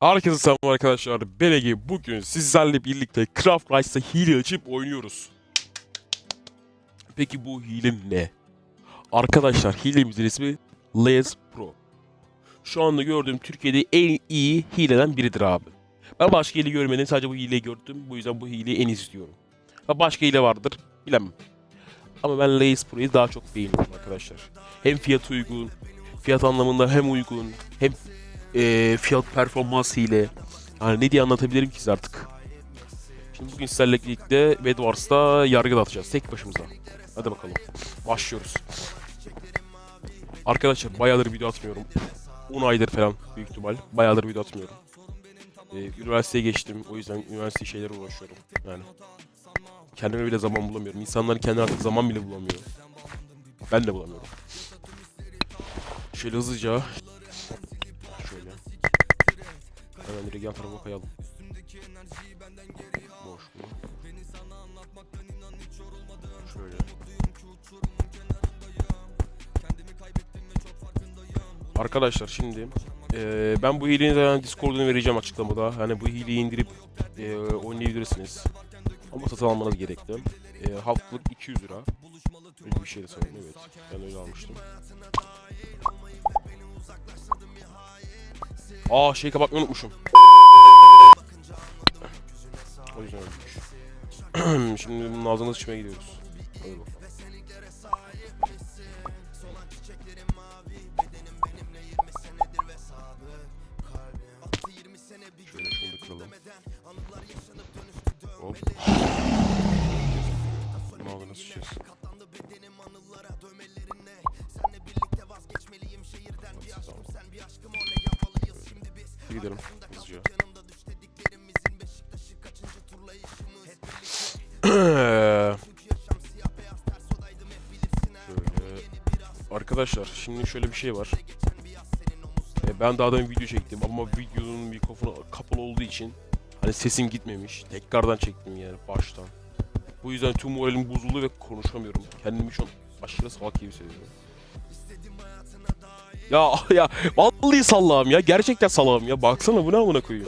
Herkese selam arkadaşlar. Ben Ege. Bugün sizlerle birlikte Craft Rice'da hile açıp oynuyoruz. Peki bu hile ne? Arkadaşlar hilemizin ismi Les Pro. Şu anda gördüğüm Türkiye'de en iyi hileden biridir abi. Ben başka hile görmedim. Sadece bu hileyi gördüm. Bu yüzden bu hileyi en istiyorum. Ha başka hile vardır. Bilemem. Ama ben Lace Pro'yu daha çok beğeniyorum arkadaşlar. Hem fiyat uygun, fiyat anlamında hem uygun, hem e, fiyat performans ile yani ne diye anlatabilirim ki artık. Şimdi bugün sizlerle birlikte Bed Wars'ta yargı dağıtacağız tek başımıza. Hadi bakalım. Başlıyoruz. Arkadaşlar bayağıdır video atmıyorum. 10 aydır falan büyük ihtimal. Bayağıdır video atmıyorum. Ee, üniversiteye geçtim. O yüzden üniversite şeylere uğraşıyorum. Yani kendime bile zaman bulamıyorum. İnsanlar kendi artık zaman bile bulamıyor. Ben de bulamıyorum. Şöyle hızlıca. Hemen direkt yan tarafa kayalım. Boş bu. Şöyle. Arkadaşlar şimdi eee, ben bu hilenin zaten Discord'unu vereceğim açıklamada. Hani bu hileyi indirip eee, oynayabilirsiniz. Ama satın almanız gerekli. Eee haftalık 200 lira. Öyle bir şey de sanırım evet. Ben öyle almıştım. Aa şey kapatmayı unutmuşum. Şimdi bunun ağzına sıçmaya gidiyoruz. Hadi bakalım. Şöyle şunu da kıralım. Hop. Gidelim Arkadaşlar şimdi şöyle bir şey var. E, ben daha demin video çektim ama videonun mikrofonu kapalı olduğu için hani sesim gitmemiş. Tekrardan çektim yani baştan. Bu yüzden tüm moralim bozuldu ve konuşamıyorum. Kendimi an aşırı salak gibi hissediyorum. Ya ya vallahi salağım ya. Gerçekten salağım ya. Baksana bu ne amına koyuyor.